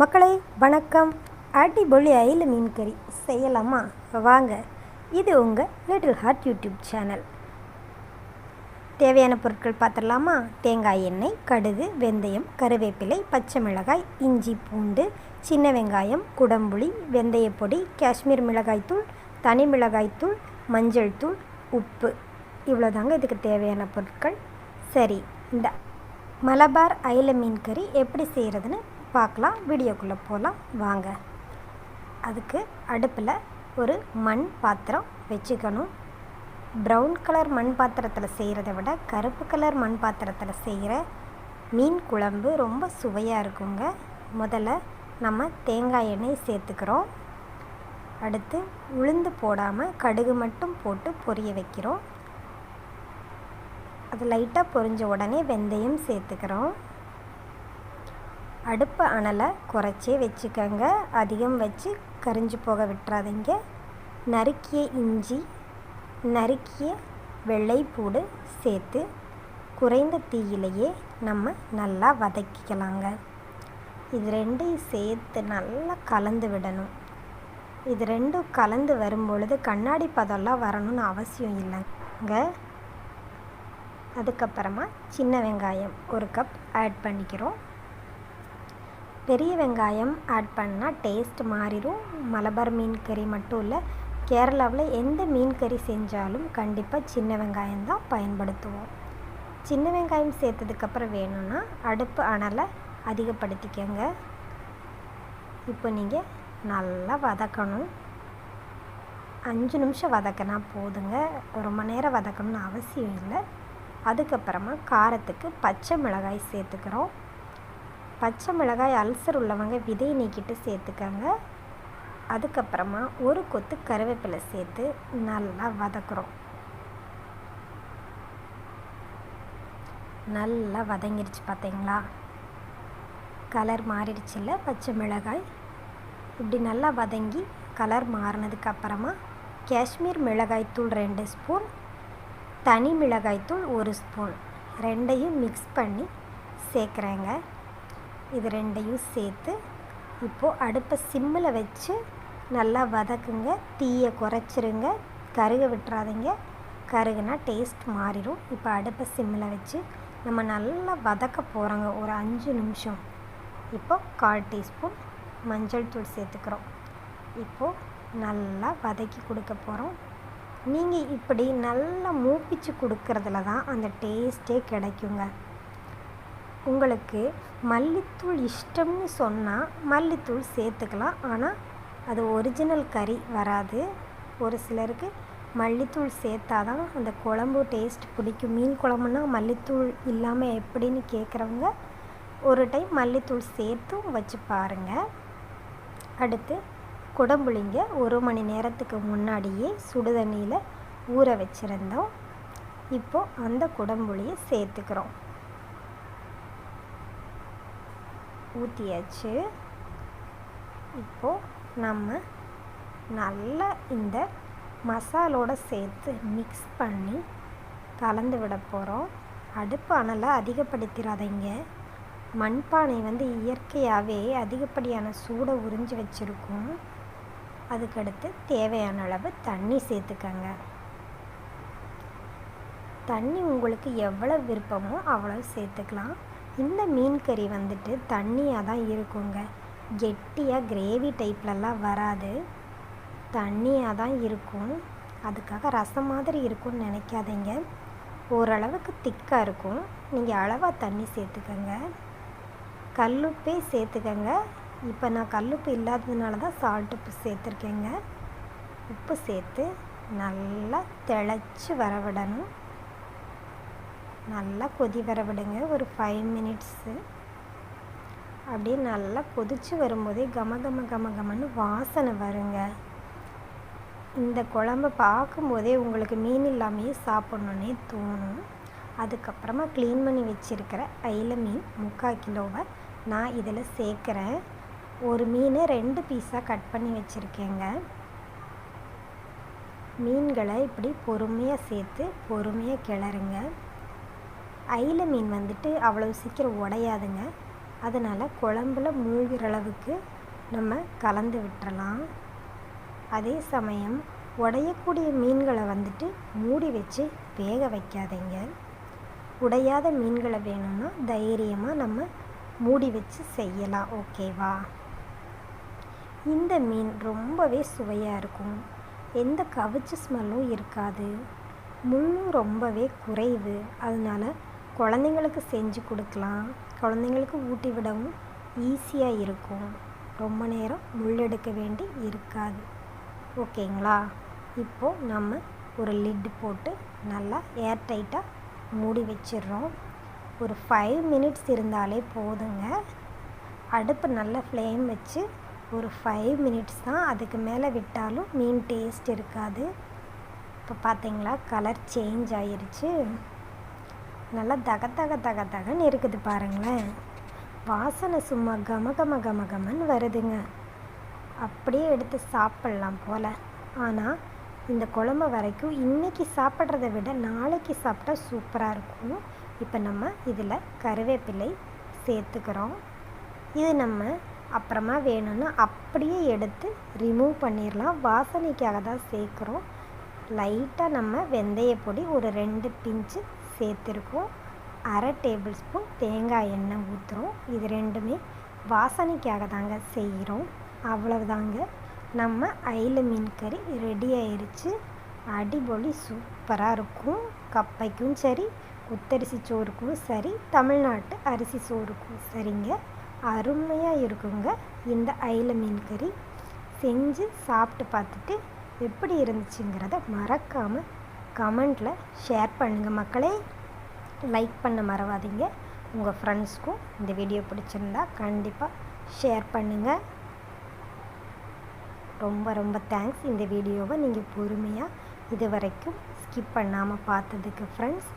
மக்களே வணக்கம். அடிபொலி அயில மீன் கறி செய்யலாமா? வாங்க இது உங்கள் லிட்டில் ஹார்ட் யூடியூப் சேனல் தேவையான பொருட்கள் பார்த்துடலாமா? தேங்காய் எண்ணெய் கடுகு வெந்தயம் கருவேப்பிலை பச்சை மிளகாய் இஞ்சி பூண்டு சின்ன வெங்காயம் குடம்புளி வெந்தயப்பொடி காஷ்மீர் மிளகாய்த்தூள் தனி மிளகாய்த்தூள் மஞ்சள் தூள் உப்பு. இவ்வளோதாங்க இதுக்கு தேவையான பொருட்கள். சரி இந்த மலபார் அயில மீன் கறி எப்படி செய்கிறதுன்னு பார்க்கலாம் வீடியோக்குள்ளே போகலாம் வாங்க. அதுக்கு அடுப்பில் ஒரு மண் பாத்திரம் வச்சுக்கணும். ப்ரௌன் கலர் மண் பாத்திரத்தில் செய்கிறத விட கருப்பு கலர் மண் பாத்திரத்தில் செய்கிற மீன் குழம்பு ரொம்ப சுவையாக இருக்குங்க. முதல்ல நம்ம தேங்காய் எண்ணெய் சேர்த்துக்கிறோம். அடுத்து உளுந்து போடாமல் கடுகு மட்டும் போட்டு பொரிய வைக்கிறோம். அது லைட்டாக பொரிஞ்ச உடனே வெந்தயம் சேர்த்துக்கிறோம். அடுப்பு அனலை குறைச்சே வச்சுக்கோங்க. அதிகம் வச்சு கரிஞ்சு போக விட்டுறாதீங்க. நறுக்கிய இஞ்சி நறுக்கிய வெள்ளைப்பூடு சேர்த்து குறைந்த தீயிலேயே நம்ம நல்லா வதக்கிக்கலாங்க. இது ரெண்டையும் சேர்த்து நல்லா கலந்து விடணும். இது ரெண்டும் கலந்து வரும்பொழுது கண்ணாடி பதம்லாம் வரணும்னு அவசியம் இல்லைங்க. அதுக்கப்புறமா சின்ன வெங்காயம் ஒரு கப் ஆட் பண்ணிக்கிறோம். பெரிய வெங்காயம் ஆட் பண்ணால் டேஸ்ட் மாறிடும் மலபார் மீன் கறி மட்டும் இல்லை கேரளாவில் எந்த மீன் கறி செஞ்சாலும் கண்டிப்பாக சின்ன வெங்காயம் தான் பயன்படுத்துவோம். சின்ன வெங்காயம் சேர்த்ததுக்கப்புறம் வேணும்னா அடுப்பு அனலை அதிகப்படுத்திக்கங்க. இப்போ நீங்கள் நல்லா வதக்கணும். அஞ்சு நிமிஷம் வதக்கினா போதுங்க. ரொம்ப நேரம் வதக்கணும்னு அவசியம் இல்லை. அதுக்கப்புறமா காரத்துக்கு பச்சை மிளகாய் சேர்த்துக்கிறோம். பச்சை மிளகாய் அல்சர் உள்ளவங்க விதை நீக்கிட்டு சேர்த்துக்கங்க. அதுக்கப்புறமா ஒரு கொத்து கருவேப்பிலை சேர்த்து நல்லா வதக்குறோம். நல்லா வதங்கிருச்சு பார்த்தீங்களா? கலர் மாறிடுச்சுல்ல பச்சை மிளகாய்? இப்படி நல்லா வதங்கி கலர் மாறினதுக்கப்புறமா காஷ்மீர் மிளகாய்த்தூள் ரெண்டு ஸ்பூன் தனி மிளகாய்த்தூள் ஒரு ஸ்பூன். ரெண்டையும் மிக்ஸ் பண்ணி சேர்க்குறேங்க. இது ரெண்டையும் சேர்த்து இப்போது அடுப்பை சிம்மில் வச்சு நல்லா வதக்குங்க. தீயை குறைச்சிருங்க. கருக விட்டுறாதீங்க. கருகுனா டேஸ்ட் மாறிடும். இப்போ அடுப்பை சிம்மில் வச்சு நம்ம நல்லா வதக்க போகிறோங்க ஒரு அஞ்சு நிமிஷம். இப்போ கால் டீஸ்பூன் மஞ்சள் தூள் சேர்த்துக்கிறோம். இப்போது நல்லா வதக்கி கொடுக்க போகிறோம் நீங்கள் இப்படி நல்லா மூப்பிச்சு கொடுக்கறதுல தான் அந்த டேஸ்ட்டே கிடைக்குங்க. உங்களுக்கு மல்லித்தூள் இஷ்டம்னு சொன்னால் மல்லித்தூள் சேர்த்துக்கலாம். ஆனால் அது ஒரிஜினல் கறி வராது. ஒரு சிலருக்கு மல்லித்தூள் சேர்த்தா தான் அந்த குழம்பு டேஸ்ட் பிடிக்கும். மீன் குழம்புனா மல்லித்தூள் இல்லாமல் எப்படின்னு கேட்குறவங்க ஒரு டைம் மல்லித்தூள் சேர்த்தும் வச்சு பாருங்கள் அடுத்து குடம்புளிங்க ஒரு மணி நேரத்துக்கு முன்னாடியே சுடுதண்ணியில் ஊற வச்சுருந்தோம். இப்போது அந்த குடம்புளியை சேர்த்துக்கிறோம். ஊற்றியாச்சு இப்போது நம்ம நல்லா இந்த மசாலோடு சேர்த்து மிக்ஸ் பண்ணி கலந்து விட போகிறோம் அடுப்பு அனலை அதிகப்படுத்திடாதீங்க மண்பானை வந்து இயற்கையாகவே அதிகப்படியான சூடை உறிஞ்சி வச்சுருக்கும். அதுக்கடுத்து தேவையான அளவு தண்ணி சேர்த்துக்கங்க. தண்ணி உங்களுக்கு எவ்வளோ விருப்பமோ அவ்வளோ சேர்த்துக்கலாம். இந்த மீன் கறி வந்துட்டு தண்ணியாக தான் இருக்குங்க. கெட்டியாக கிரேவி டைப்லலாம் வராது. தண்ணியாக தான் இருக்கும். அதுக்காக ரசம் மாதிரி இருக்கும்னு நினைக்காதீங்க. ஓரளவுக்கு திக்காக இருக்கும். நீங்கள் அளவாக தண்ணி சேர்த்துக்கோங்க. கல்லுப்பே சேர்த்துக்கங்க. இப்போ நான் கல்லுப்பு இல்லாததுனால தான் சால்ட் உப்பு சேர்த்துருக்கேங்க. உப்பு சேர்த்து நல்லா தெளச்சு வர விடணும். நல்லா கொதி வர விடுங்க. ஒரு ஃபைவ் மினிட்ஸு அப்படியே நல்லா கொதித்து வரும்போதே கம கம கம கமன்னு வாசனை வருங்க. இந்த குழம்ப பார்க்கும்போதே உங்களுக்கு மீன் இல்லாமையே சாப்பிட்ணுன்னே தோணும். அதுக்கப்புறமா க்ளீன் பண்ணி வச்சுருக்கிற அயில மீன் முக்கால் கிலோவை நான் இதில் சேர்க்குறேன். ஒரு மீன் ரெண்டு பீஸாக கட் பண்ணி வச்சுருக்கேங்க. மீன்களை இப்படி பொறுமையாக சேர்த்து பொறுமையாக கிளறுங்க. அயில மீன் வந்துட்டு அவ்வளோ சீக்கிரம் உடையாதுங்க. அதனால் குழம்புல மூழ்கிற அளவுக்கு நம்ம கலந்து விட்டுறலாம். அதே சமயம் உடையக்கூடிய மீன்களை வந்துட்டு மூடி வச்சு வேக வைக்காதீங்க. உடையாத மீன்களை வேணும்னா தைரியமாக நம்ம மூடி வச்சு செய்யலாம் ஓகேவா? இந்த மீன் ரொம்பவே சுவையாக இருக்கும். எந்த கவிச்சு ஸ்மெல்லும் இருக்காது. முள்ளும் ரொம்பவே குறைவு. அதனால குழந்தைங்களுக்கு செஞ்சு கொடுக்கலாம். குழந்தைங்களுக்கு ஊட்டி விடவும் ஈஸியாக இருக்கும். ரொம்ப நேரம் முள் எடுக்க வேண்டி இருக்காது. ஓகேங்களா? இப்போது நம்ம ஒரு லிட் போட்டு நல்லா ஏர் டைட்டாக மூடி வச்சிடுறோம். ஒரு ஃபைவ் மினிட்ஸ் இருந்தாலே போதுங்க. அடுப்பு நல்ல ஃப்ளேம் வச்சு ஒரு ஃபைவ் மினிட்ஸ் தான் அதுக்கு மேலே விட்டாலும் மீன் டேஸ்ட் இருக்காது. இப்போ பார்த்தீங்களா? கலர் சேஞ்ச் ஆயிருச்சு. நல்லா தக தக தக தகன்னு இருக்குது பாருங்களேன். வாசனை சும்மா கம கம கம கமன்னு வருதுங்க. அப்படியே எடுத்து சாப்பிட்லாம் போல். ஆனால் இந்த குழம்பு வரைக்கும் இன்றைக்கி சாப்பிட்றத விட நாளைக்கு சாப்பிட்டா சூப்பராக இருக்கும். இப்போ நம்ம இதில் கருவேப்பிலை சேர்த்துக்கிறோம். இது நம்ம அப்புறமா வேணும்னா அப்படியே எடுத்து ரிமூவ் பண்ணிடலாம் வாசனைக்காக தான் சேர்க்குறோம். லைட்டாக நம்ம வெந்தய பொடி ஒரு ரெண்டு பிஞ்சு சேர்த்துருக்கோம். அரை டேபிள் ஸ்பூன் தேங்காய் எண்ணெய் ஊற்றுறோம் இது ரெண்டுமே வாசனைக்காக தாங்க செய்கிறோம் அவ்வளவுதாங்க. நம்ம அயில மீன் கறி ரெடி ஆயிடுச்சு அடிபொலி சூப்பராக இருக்கும். கப்பைக்கும் சரி குத்தரிசி சோறுக்கும் சரி தமிழ்நாட்டு அரிசி சோறுக்கும் சரிங்க. அருமையாக இருக்குங்க. இந்த அயில மீன் கறி. செஞ்சு சாப்பிட்டு பார்த்துட்டு எப்படி இருந்துச்சுங்கிறத மறக்காமல் கமெண்டில் ஷேர் பண்ணுங்கள் மக்களே. லைக் பண்ண மறவாதீங்க. உங்கள் ஃப்ரெண்ட்ஸ்க்கும் இந்த வீடியோ பிடிச்சிருந்தா கண்டிப்பாக ஷேர் பண்ணுங்கள் ரொம்ப ரொம்ப தேங்க்ஸ். இந்த வீடியோவை நீங்கள் பொறுமையாக இது வரைக்கும் ஸ்கிப் பண்ணாமல் பார்த்ததுக்கு ஃப்ரெண்ட்ஸ்.